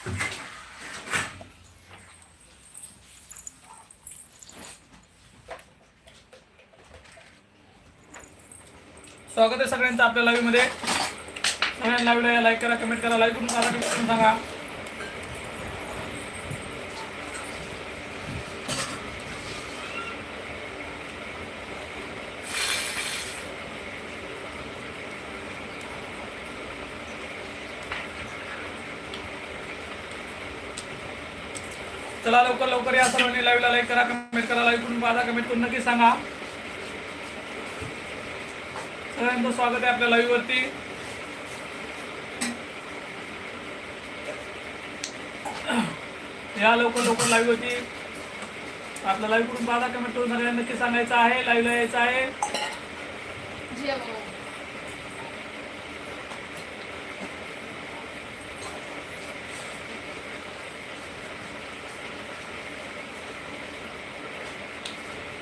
स्वागत आहे सगळ्यांचं आपल्या लाईव्हमध्ये सगळ्यांना लाईव्हला लाईक करा कमेंट करा लाईक करून सांगा. चला लवकर लवकर या सर्वांनी लाईव्हला लाईक करा कमेंट करा लाईक करून पाहा कमेंट करून नक्की सांगा. सगळ्यांचं स्वागत आहे आपल्या लाईव्ह वरती. या लवकर लवकर लाईव्ह होती आपल्या लाईव्ह करून पाहता कमेंट करून सगळ्यांना नक्की सांगायचं आहे लाईव्हला यायचं आहे.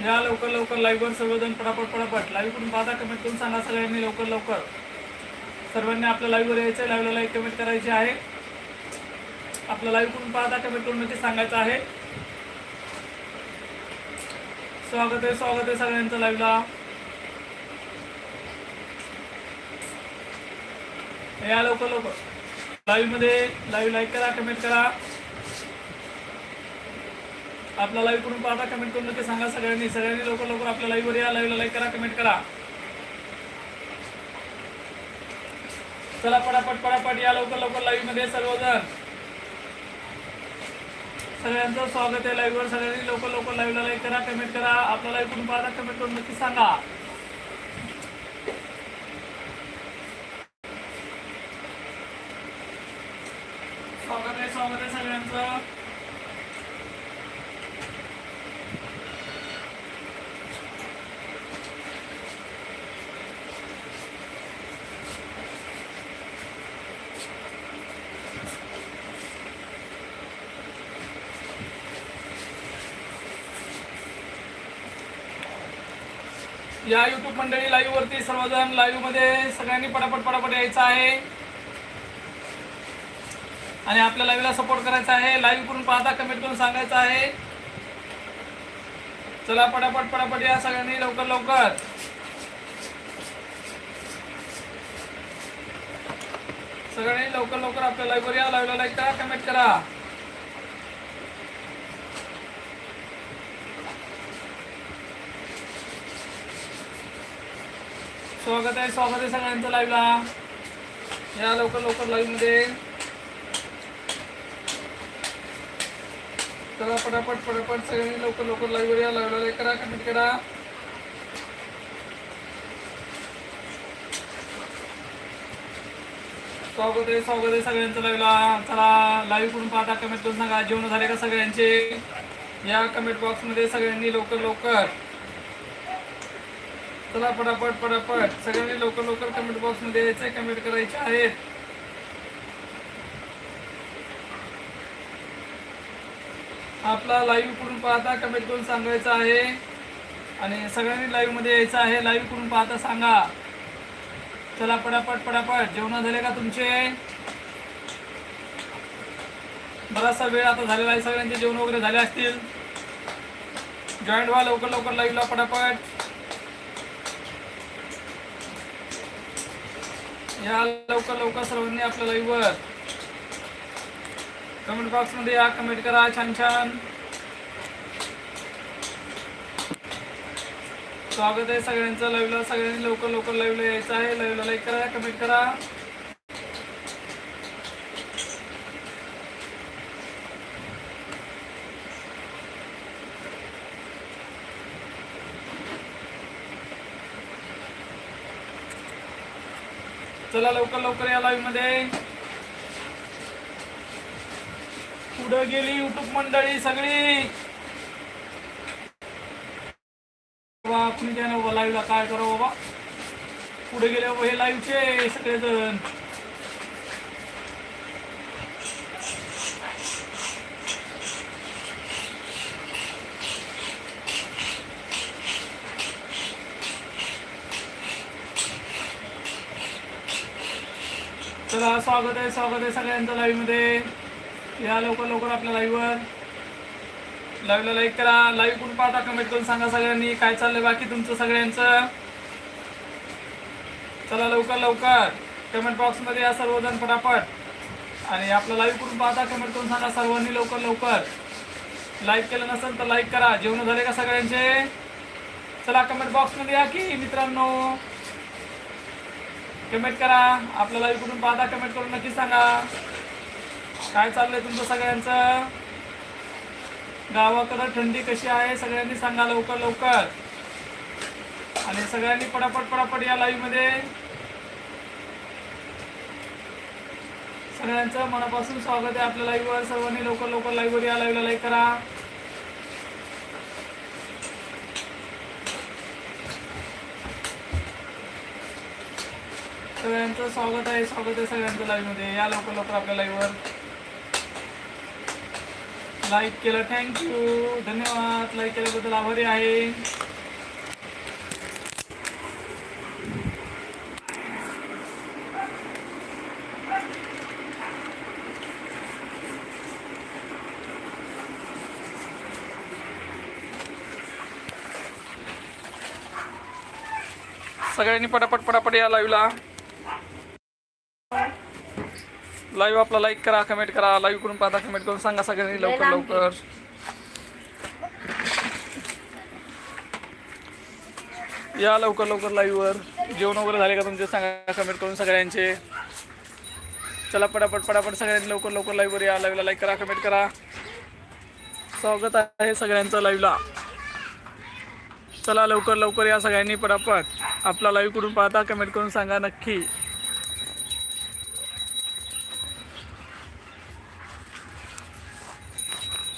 या लवकर लवकर लाईव्हवर सर्वजण पटापट पटापट. लाईव्ह करून पाहता कमेंट करून सांगा सगळ्यांनी लवकर लवकर. सर्वांनी आपल्या लाईव्हवर यायचं यायचं लाईव्हला लाईक कमेंट करायची आहे. आपलं लाईव्ह करून पाहता कमेंट करून नक्की सांगायचं आहे. स्वागत आहे स्वागत आहे सगळ्यांचं लाईव्हला या लवकर लवकर. लाईव्हमध्ये लाईव्ह लाईक करा कमेंट करा. आपला लाईव्ह करून पाहता कमेंट करून नक्की सांगा सगळ्यांनी. सगळ्यांनी लवकर लवकर आपल्या लाईव्हवर या. लाईव्हला लाईक करा कमेंट करा. चला पटापट पटापट या लवकर लवकर लाईव्हमध्ये सर्वजण. सगळ्यांचं स्वागत आहे लाईव्हवर सगळ्यांनी लवकर लवकर लाईव्हला लाईक करा कमेंट करा. आपला लाईव्ह करून पाहता कमेंट करून नक्की सांगा. स्वागत आहे स्वागत आहे सगळ्यांचं. या युट्यूब मंडळी लाईव्ह वरती सर्वजण लाईव्हमध्ये सगळ्यांनी पटापट पटापट यायचं आहे. आणि आपल्या लाईव्हला सपोर्ट करायचा आहे. लाईव्ह करून पाहता कमेंट करून सांगायचं आहे. चला पटापट पटापट या सगळ्यांनी लवकर लवकर. सगळ्यांनी लवकर लवकर आपल्या लाईव्हवर या. लाईव्हला लाईक करा कमेंट करा. स्वागत आहे स्वागत आहे सगळ्यांचं लाईव्हला या लवकर लवकर लाईव्हमध्ये चला पटापट पटापट सगळ्यांनी लवकर लवकर लाईव्हवर या लाईव्हला लाईक करा कमेंट करा. स्वागत आहे स्वागत आहे सगळ्यांचं लाईव्हला चला लाईव्ह करून पाहता कमेंट करून सांगा. जेवण झाले का सगळ्यांचे? या कमेंट बॉक्समध्ये सगळ्यांनी लवकर लवकर. चला पटापट पटापट. सगळ्यांनी लवकर लवकर कमेंट बॉक्समध्ये यायचे कमेंट करायचे आहेत. आपला लाईव्ह करून पाहता कमेंट करून सांगायचं आहे. आणि सगळ्यांनी लाईव्हमध्ये यायचं आहे. लाईव्ह करून पाहता सांगा. चला पटापट पटापट. जेवण झाले का तुमचे? बराचसा वेळ आता झालेला आहे. सगळ्यांचे जेवण वगैरे झाले असतील. जॉईंट व्हा लवकर लवकर लाईव्हला पटापट. या लवकर लवकर सर्वांनी आपल्या लाईव्हवर कमेंट बॉक्समध्ये या कमेंट करा छान छान. स्वागत आहे सगळ्यांचं. लाईव्हला सगळ्यांनी लवकर लवकर लाईव्हला यायचं आहे. लाईव्हला लाईक करा कमेंट करा. चला लवकर लवकर या लाईव्हमध्ये. पुढं गेली युट्यूब मंडळी सगळी. बाबा कुणी काय ना बाबा लाईव्हला काय करा बाबा? पुढे गेले बाबा हे लाईव्हचे सगळेजण. चला स्वागत आहे स्वागत आहे सगळ्यांचं लाईव्हमध्ये या लवकर लवकर आपल्या लाईव्हवर लाईव्हला लाईक करा. लाईव्ह कुठून पाहता? कमेंट करून सांगा सगळ्यांनी. काय चाललंय बाकी तुमचं सगळ्यांचं? चला लवकर लवकर. कमेंट बॉक्समध्ये या सर्वजण पटापट आणि आपलं लाईव्ह कुठून पाहता? कमेंट करून सांगा सर्वांनी लवकर लवकर. लाईक केलं नसेल तर लाईक करा. जेवण झाले का सगळ्यांचे? चला कमेंट बॉक्समध्ये या की मित्रांनो. कमेंट करा. आपल्या लाईव्ह कुठून पाहता कमेंट करून नक्की सांगा. काय चाललंय तुमचं सगळ्यांचं? गावाकडं थंडी कशी आहे सगळ्यांनी सांगा लवकर लवकर. आणि सगळ्यांनी पटापट पटापट या लाईव्हमध्ये. सगळ्यांचं मनापासून स्वागत आहे आपल्या लाईव्हवर सर्वांनी लवकर लवकर लाईव्हवर या लाईव्हला लाईक करा. सगळ्यांचं स्वागत आहे. स्वागत आहे सगळ्यांचं लाईव्हमध्ये. या लवकर लवकर आपल्या लाईव्हवर लाईक केलं थँक्यू धन्यवाद. लाईक केल्याबद्दल आभारी आहे. सगळ्यांनी पटापट पटापट या लाईव्हला लाईव्ह आपला लाईक करा कमेंट करा लाईव्ह करून पाहता कमेंट करून सांगा सगळ्यांनी लवकर लवकर. या लवकर लवकर लाईव्हवर जेवण वगैरे झाले का तुमचे? सांगा कमेंट करून सगळ्यांचे. चला पटापट पटापट सगळ्यांनी लवकर लवकर लाईव्हवर या. लाईव्हला लाईक करा कमेंट करा. स्वागत आहे सगळ्यांचं लाईव्हला चला लवकर लवकर या सगळ्यांनी पटापट. आपला लाईव्ह कुठून पाहता कमेंट करून सांगा नक्की.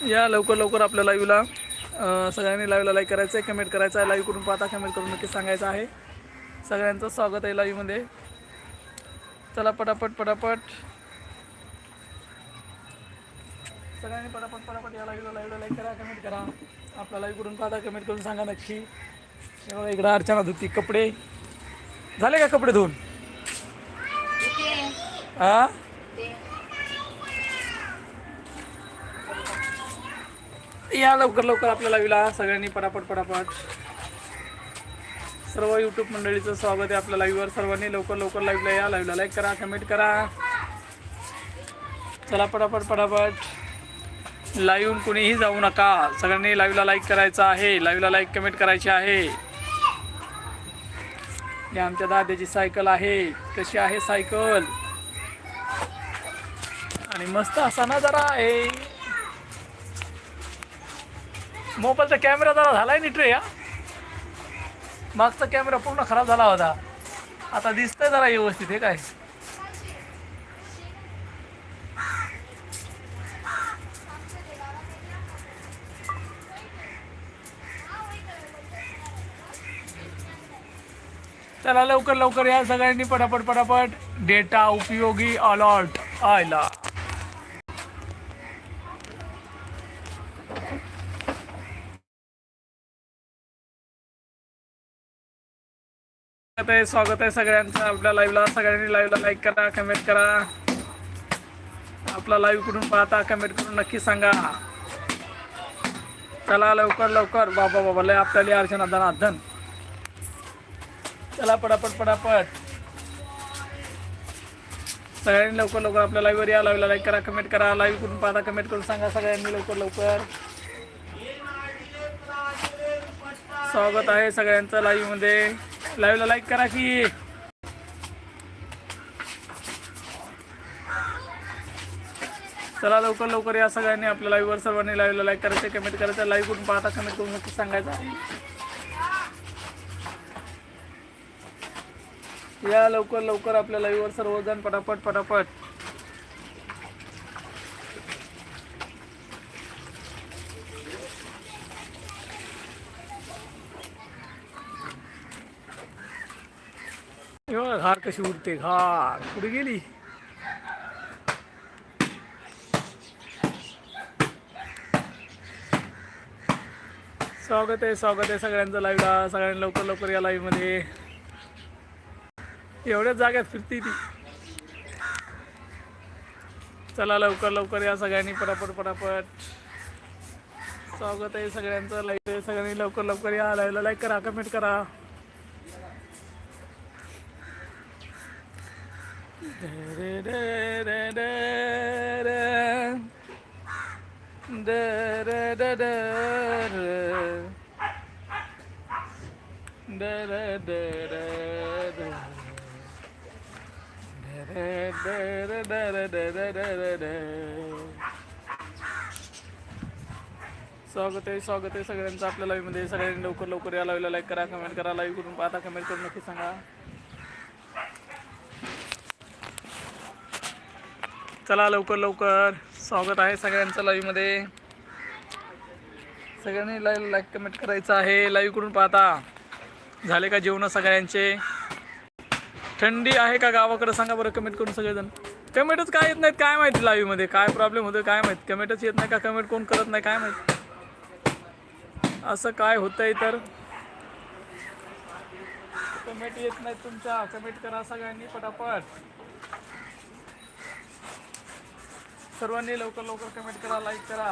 या लवकर लवकर आपल्या लाईव्हला सगळ्यांनी लाईव्हला लाईक करायचं आहे कमेंट करायचं आहे लाईव्ह कुठून पाहता कमेंट करून नक्की सांगायचं आहे. सगळ्यांचं स्वागत आहे लाईव्हमध्ये चला पटापट पटापट. सगळ्यांनी पटापट पटापट या लाईव्हला लाईव्हला लाईक करा कमेंट करा. आपला लाईव्ह कुठून पाहता कमेंट करून सांगा नक्की. इकडं अर्चना धुती कपडे. झाले का कपडे धुवून? हा या लवकर लवकर आपल्या लाईव्हला सगळ्यांनी पटापट पटापट. सर्व यूट्यूब मंडळीचं स्वागत आहे आपल्या लाईव्हवर सर्वांनी लवकर लवकर लाईव्हला या. लाईव्हला लाईक करा कमेंट करा. चला पटापट पटापट. लाईव्ह कुणीही जाऊ नका. सगळ्यांनी लाईव्हला लाईक करायचं आहे. लाईव्हला लाईक कमेंट करायची आहे. या आमच्या दादाची सायकल आहे. कशी आहे सायकल आणि मस्त असा जरा आहे. मोबाईलचा कॅमेरा जरा झालाय नीट रे या मागचा कॅमेरा पूर्ण खराब झाला होता. आता दिसतंय जरा व्यवस्थित हे काय? चला लवकर लवकर या सगळ्यांनी पटापट पटापट. डेटा उपयोगी अलॉट आयला. स्वागत आहे स्वागत आहे सगळ्यांचं. आपल्या लाईव्हला सगळ्यांनी लाईव्हला लाईक करा कमेंट करा. आपला लाईव्ह कुठून पाहता कमेंट करून नक्की सांगा. चला लवकर लवकर. बाबा बाबा लय आपल्याला अर्चना धनाधन चला पटापट पटापट. सगळ्यांनी लवकर लवकर आपल्या लाईव्हवर या. लाईव्हला लाईक करा कमेंट करा. लाईव्ह कुठून पाहता कमेंट करून सांगा सगळ्यांनी लवकर लवकर. स्वागत आहे सगळ्यांचं लाईव्हमध्ये मध्ये. लाईव्हला लाईक करा की. चला लवकर लवकर या सगळ्यांनी आपल्या लाईव्हवर सर्वांनी लाईव्हला लाईक करायचं कमेंट करायचं लाईव्ह कुठून पाहता कमेंट करून नक्की सांगायचं. या लवकर लवकर आपल्या लाईव्हवर सर्वजण पटापट पटापट. बघ, घार कशी उडते? घार पुढे गेली? स्वागत आहे स्वागत आहे सगळ्यांचं लाईव्हला सगळ्यांनी लवकर लवकर या लाईव्हमध्ये एवढ्याच जाग्यात फिरती ती. चला लवकर लवकर या सगळ्यांनी पटापट पटापट. स्वागत आहे सगळ्यांचं. लाईव्ह सगळ्यांनी लवकर लवकर या. लाईव्हला लाईक करा कमेंट करा. स्वागत आहे स्वागत आहे सगळ्यांचं आपल्या लाईव्हमध्ये सगळ्यांनी लवकर लवकर या लाईव्हला लाईक करा कमेंट करा लाईव्ह करून पाहता कमेंट करून नक्की सांगा. चला लवकर लवकर. स्वागत आहे सगळ्यांचं लाईव्हमध्ये सगळ्यांनी लाईव्ह लाईक कमेंट करायचं आहे. लाईव्ह करून पाहता? झाले का जेवण सगळ्यांचे? थंडी आहे का गावाकडे? सांगा बरं कमेंट करून सगळेजण. कमेंटच काय येत नाहीत? काय माहिती लाईव्हमध्ये काय प्रॉब्लेम होतो काय माहीत? कमेंटच येत नाही का? कमेंट कोण करत नाही? काय माहीत? असं काय होतंय तर? कमेंट येत नाही तुमच्या. कमेंट करा सगळ्यांनी पटापट. सर्वांनी लवकर लवकर कमेंट करा लाईक करा.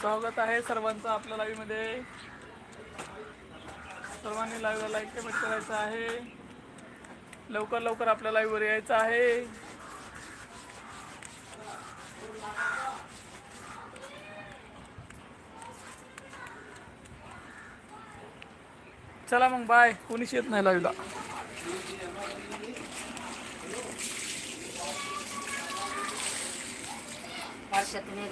स्वागत आहे सर्वांचं आपल्या लाईव्हमध्ये सर्वांनी लाईव्हला लाईक कमेंट करायचं आहे. लवकर लवकर आपल्या लाईव्हवर यायचं आहे. चला मग बाय. कोणीच येत नाही लाईव्हला वर्षातून